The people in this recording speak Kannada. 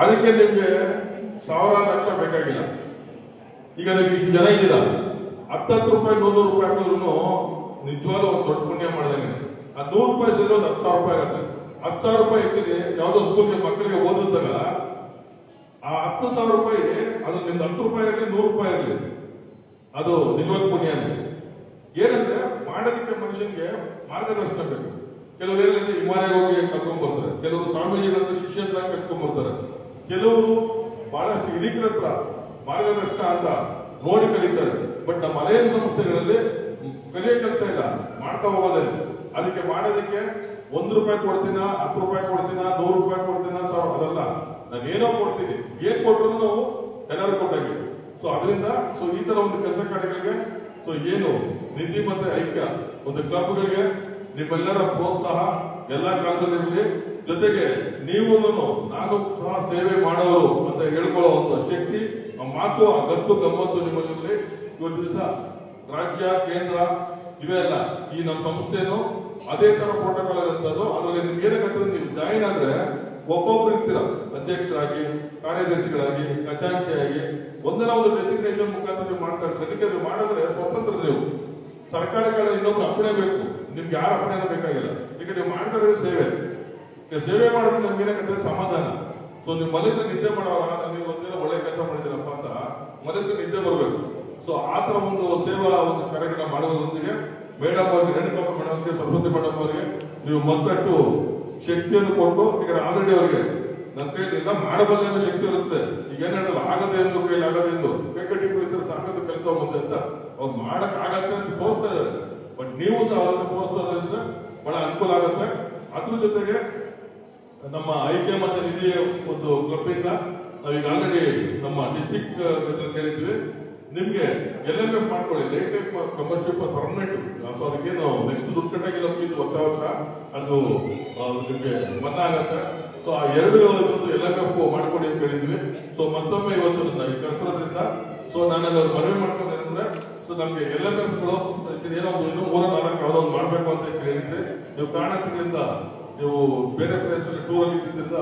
ಅದಕ್ಕೆ ನಿಮಗೆ ಸಾವಿರಾರು ಲಕ್ಷ ಬೇಕಾಗಿಲ್ಲ. ಈಗ ನೀವು ಇಷ್ಟು ಜನ ಇದ್ದೀರಾ? ಹತ್ತತ್ತು ರೂಪಾಯಿ ನೂರು ರೂಪಾಯಿ ಹಾಕಿದ್ರು ನಿಜವಾದ ಒಂದು ದೊಡ್ಡ ಪುಣ್ಯ ಮಾಡಿದಂಗೆ. ಆ ನೂರು ರೂಪಾಯಿ ಸೇರೋದು ಹತ್ತು ಸಾವಿರ ರೂಪಾಯಿ ಆಗುತ್ತೆ. ಹತ್ತು ಸಾವಿರ ರೂಪಾಯಿ ಆಕ್ಚುಲಿ ಯಾವುದೋ ಸ್ಕೂಲ್ಗೆ ಮಕ್ಕಳಿಗೆ ಓದಿದಾಗ ಆ ಹತ್ತು ಸಾವಿರ ರೂಪಾಯಿ ಅದು ನಿಮ್ದು ಹತ್ತು ರೂಪಾಯಿ ಆಗಲಿ ನೂರು ರೂಪಾಯಿ ಆಗಲಿ ಅದು ನಿಜವಾದ ಪುಣ್ಯನೇ ಏನಂದ್ರೆ ಮಾಡೋದಕ್ಕೆ ಮನುಷ್ಯನಿಗೆ ಮಾರ್ಗದರ್ಶನ ಬೇಕು. ಕೆಲವರು ಏನಿದೆ ಹಿಮಾಲಯ ಹೋಗಿ ಕರ್ಕೊಂಡ್ ಬರ್ತಾರೆ ಕೆಲವರು ಸ್ವಾಮೀಜಿಗಳನ್ನ ಶಿಷ್ಯಂತ ಕರ್ಕೊಂಡ್ ಬರ್ತಾರೆ ಕೆಲವರು ಬಹಳಷ್ಟು ಹಿರಿಕರ ಹತ್ರ ಮಾರ್ಗದರ್ಶನ ಅಂತ ನೋಡಿ ಕಲಿತಾರೆ. ಬಟ್ ನಮ್ಮ ಅನೇಕ ಸಂಸ್ಥೆಗಳಲ್ಲಿ ಕಲಿಯ ಕೆಲಸ ಇಲ್ಲ. ಮಾಡ್ತಾ ಹೋಗೋದೇ ಅದಕ್ಕೆ ಮಾಡೋದಕ್ಕೆ ಒಂದು ರೂಪಾಯಿ ಕೊಡ್ತೀನ, ಹತ್ತು ರೂಪಾಯಿ ಕೊಡ್ತೀನ, ನೂರು ರೂಪಾಯಿ ಕೊಡ್ತೀನ, ಸಾವಿರ ಅದಲ್ಲ. ನಾನು ಏನೋ ಕೊಡ್ತೀನಿ. ಏನ್ ಕೊಟ್ರು ಎಲ್ಲರೂ ಕೊಟ್ಟಾಗಿ. ಸೊ ಅದರಿಂದ ಸೊ ಈ ತರ ಒಂದು ಕೆಲಸ ಕಾರ್ಯಗಳಿಗೆ ಸೊ ಏನು ನಿಧಿ ಮತ್ತೆ ಐಕ್ಯ ಒಂದು ಕ್ಲಬ್ಗಳಿಗೆ ನಿಮ್ಮೆಲ್ಲರ ಪ್ರೋತ್ಸಾಹ ಎಲ್ಲ ಕಾಲದಲ್ಲಿರಲಿ ಜೊತೆಗೆ ನೀವು ನಾನು ಸಹ ಸೇವೆ ಮಾಡೋರು ಅಂತ ಹೇಳ್ಕೊಳ್ಳೋ ಒಂದು ಶಕ್ತಿ ಮಾತು, ಆ ಗತ್ತು, ಗಮ್ಮತ್ತು ನಿಮ್ಮಲ್ಲಿ ಇವತ್ತು ದಿವಸ ರಾಜ್ಯ, ಕೇಂದ್ರ ಇವೆಲ್ಲ ಈ ನಮ್ಮ ಸಂಸ್ಥೆನು ಅದೇ ತರ ಪ್ರೋಟೋಕಾಲ್ ಇರುತ್ತದೋ ಅದರಲ್ಲಿ ನಿಮ್ಗೆ ಏನಾಗುತ್ತೆ ನೀವು ಜಾಯಿನ್ ಆದ್ರೆ ಒಬ್ಬೊಬ್ರು ಇರ್ತೀರ. ಅಧ್ಯಕ್ಷರಾಗಿ, ಕಾರ್ಯದರ್ಶಿಗಳಾಗಿ, ಖಜಾಂಚಿಯಾಗಿ, ಒಂದಲ್ಲ ಒಂದು ಡೆಸಿಗ್ನೇಷನ್ ಮುಖಾಂತರ ನೀವು ಮಾಡ್ತಾ ಇರ್ತೀರ. ಮಾಡಿದ್ರೆ ಸ್ವತಂತ್ರ ನೀವು. ಸರ್ಕಾರಗಳ ಇನ್ನೊಬ್ರು ಅಪ್ಪಣೆ ಬೇಕು. ನಿಮ್ಗೆ ಯಾರ ಅಪ್ಪಣೆ ಬೇಕಾಗಿಲ್ಲ. ಈಗ ನೀವು ಮಾಡ್ತಾ ಸೇವೆ. ಈ ಸೇವೆ ಮಾಡಿದ್ರೆ ನಮ್ಗೆ ಏನಕ್ಕೆ ಸಮಾಧಾನ. ಸೊ ನೀವು ಮಲಗಿದ್ರೆ ನಿದ್ದೆ ಮಾಡುವಾಗ ನೀವು ಒಂದಿನ ಒಳ್ಳೆ ಕೆಲಸ ಮಾಡಿದ್ದೀರಪ್ಪ ಅಂತ ಮಲಗಿದ್ರೆ ನಿದ್ದೆ ಬರಬೇಕು. ಸೊ ಆ ತರ ಒಂದು ಸೇವಾ, ಒಂದು ಕಾರ್ಯಕ್ರಮ ಮಾಡೋದ್ರೊಂದಿಗೆ ಮೇಡಮ್ ಅವರಿಗೆ, ರೇಣುಕಪ್ಪ ಮೇಡಮ್ ಅವರಿಗೆ, ಸರಸ್ವತಿ ಮೇಡಮ್ ಅವರಿಗೆ ನೀವು ಮತ್ತಷ್ಟು ಶಕ್ತಿಯನ್ನು ಕೊಟ್ಟು, ಈಗ ಆಲ್ರೆಡಿ ಅವರಿಗೆ ನನ್ನ ಕೈಲಿ ಎಲ್ಲ ಮಾಡಬಲ್ಲ ಶಕ್ತಿ ಇರುತ್ತೆ. ಈಗ ಏನ್ ಹೇಳಿದ್ರೆ ಆಗದೆ ಎಂದು ಕೈಲಿ ಆಗದೆ ಎಂದು. ಕೈಕಟ್ಟಿ ಕುಳಿತರೆ ಸಾಕಷ್ಟು ಕೆಲಸ ಹೋಗುತ್ತೆ ಅಂತ. ಅವ್ರು ಮಾಡಕ್ ಆಗತ್ತೆ ಅಂತ ಬಟ್ ನೀವು ಸಹ ಅದನ್ನು ಪ್ರೋತ್ಸಾಹದಿಂದ ಬಹಳ ಅನುಕೂಲ ಆಗುತ್ತೆ. ಅದ್ರ ಜೊತೆಗೆ ನಮ್ಮ ಐಕ್ಯ ಮತ್ತು ನಿಧಿಯ ಒಂದು ಕ್ಲಬ್ ಇಂದ ನಾವೀಗ ಆಲ್ರೆಡಿ ನಮ್ಮ ಡಿಸ್ಟಿಕ್ ಕೇಳಿದ್ವಿ. ನಿಮ್ಗೆ ಎಲ್ ಎಲ್ ಎಫ್ ಮಾಡ್ಕೊಳ್ಳಿ light type membership permanent so ಅದಕ್ಕೇನು ನೆಕ್ಸ್ಟ್ ದುಡ್ಡು ಕಟ್ಟಾಗಿಲ್ಲ ಇದು ವರ್ಷ ವರ್ಷ. ಅದು ನಿಮ್ಗೆ ಮನ್ನಾ ಆಗತ್ತೆ. ಸೊ ಆ ಎರಡು ಎಲ್ಲ ಎಲ್ ಎಫ್ ಮಾಡ್ಕೊಡಿ ಅಂತ ಹೇಳಿದ್ವಿ ಸೊ ಮತ್ತೊಮ್ಮೆ ಇವತ್ತು ನನ್ನ ಸೊ ನಾನು ಮನವಿ ಮನವಿ ಮಾಡ್ಕೊಂಡೇನಂದ್ರೆ ಸೊ ನಮ್ಗೆ ಎಲ್ ಎಲ್ ಎಫ್ಗಳು ಏನೋ ಇನ್ನೂ ಮೂರ ನಾಲ್ಕು ಯಾವ್ದೋ ಒಂದು ಮಾಡ್ಬೇಕು ಅಂತ ಹೇಳಿದ್ರೆ ನೀವು ಕಾರಣಗಳಿಂದ ನೀವು ಬೇರೆ ಪ್ಲೇಸ್ ಅಲ್ಲಿ ಟೂರ್ ಅಲ್ಲಿ ಇದ್ದಿದ್ರಿಂದ